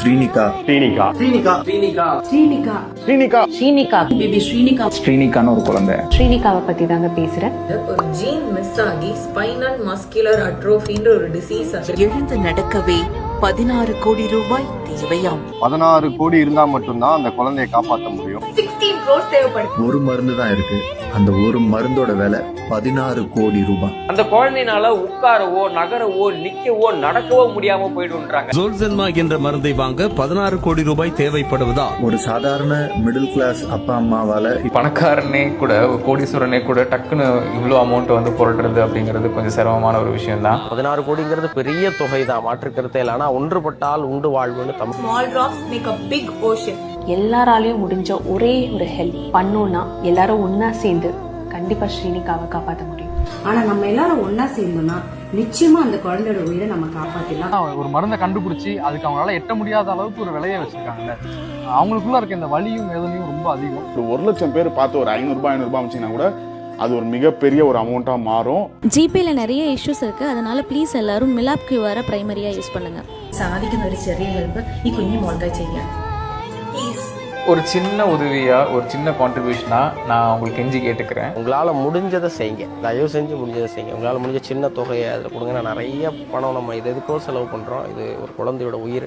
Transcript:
Srinika. Srinika. Srinika. Srinika. Srinika. Srinika. Baby Srinika. ஸ்ரீனிகான்னு ஒரு குழந்தை. ஸ்ரீனிகாவை பத்தி தாங்க பேசுறேன் ஒரு ஜீன் மிஸ் ஆகி ஸ்பைனல் மஸ்குலர் அட்ரோஃபின்ற ஒரு டிசீஸ் எழுந்து நடக்கவே பதினாறு கோடி ரூபாய் தேவையாம். பதினாறு கோடி இருந்தா மட்டும்தான் அந்த குழந்தையை காப்பாற்ற முடியும். க்ரோஸ் தேவைப்படுது ஒரு மருந்து தான் இருக்கு. அந்த ஒரு மருந்தோட விலை பதினாறு கோடி ரூபாய். அந்த குழந்தைனால உட்காரவோ நகரவோ நிக்கவோ நடக்கவோ முடியாம போயிடுன்றாங்க ஜோல்சன்மா என்ற மருந்தை வாங்க பதினாறு கோடி ரூபாய் தேவைப்படுவதா? ஒரு சாதாரண மிடில் கிளாஸ் அப்பா அம்மாவால பணக்காரனே கூட கோடீஸ்வரனே கூட டக்குன்னு இவ்வளோ அமௌண்ட் வந்து புரட்டுறது அப்படிங்கிறது கொஞ்சம் சிரமமான ஒரு விஷயம் தான் பதினாறு கோடிங்கிறது பெரிய தொகை தான் மாற்றுக்கருத்தே இல்லை. ஆனா ஒன்றுபட்டால் உண்டு வாழ்வுன்னு Tamil small drops make a big ocean எல்லாராலையும் முடிஞ்ச ஒரே ஒரு ஹெல்ப் பண்ணோம்னா எல்லாரும் ஒன்னா சேர்ந்து கண்டிப்பா ஸ்ரீனிக்காவை காப்பாற்ற முடியும். ஆனா நம்ம எல்லாரும் ஒன்னா சேர்ந்தோம்னா நிச்சயமா அந்த குழந்தையோட உயிரை நம்ம காப்பாத்திடலாம். ஒரு மருந்தை கண்டுபிடிச்சி அதுக்கு அவங்களால எட்ட முடியாத அளவுக்கு ஒரு விலையை வச்சிருக்காங்கல்ல. அவங்களுக்குள்ள இருக்க இந்த வலியும் வேதனையும் ரொம்ப அதிகம். ஒரு ஒரு லட்சம் பேர் பார்த்து ஒரு ஐநூறுபா ஐநூறுபா அமைச்சிங்கன்னா கூட அது ஒரு மிகப்பெரிய ஒரு அமௌண்ட்டாக மாறும். ஜிபேயில் நிறைய இஷ்யூஸ் இருக்குது அதனால ப்ளீஸ் எல்லாரும் மிலாப் ക്യൂആർ പ്രൈമറിയായി യൂസ് പണുങ്ങ സാധിക്കുന്ന ഒരു ചെറിയ ഹെൽപ്പ് ഈ കുഞ്ഞു മോൾക്കായി ചെയ്യാം ஒரு சின்ன உதவியா ஒரு சின்ன கான்ட்ரிபியூஷனாக நான் உங்களுக்கு கெஞ்சி கேட்டுக்கிறேன். உங்களால் முடிஞ்சதை செய்யுங்க. தயவு செஞ்சு முடிஞ்சதை செய்யுங்க. உங்களால் முடிஞ்ச சின்ன தொகையை அதில் கொடுங்க. நான் நிறைய பணம் நம்ம இது எதுக்கோ செலவு பண்ணுறோம் இது ஒரு குழந்தையோட உயிர்.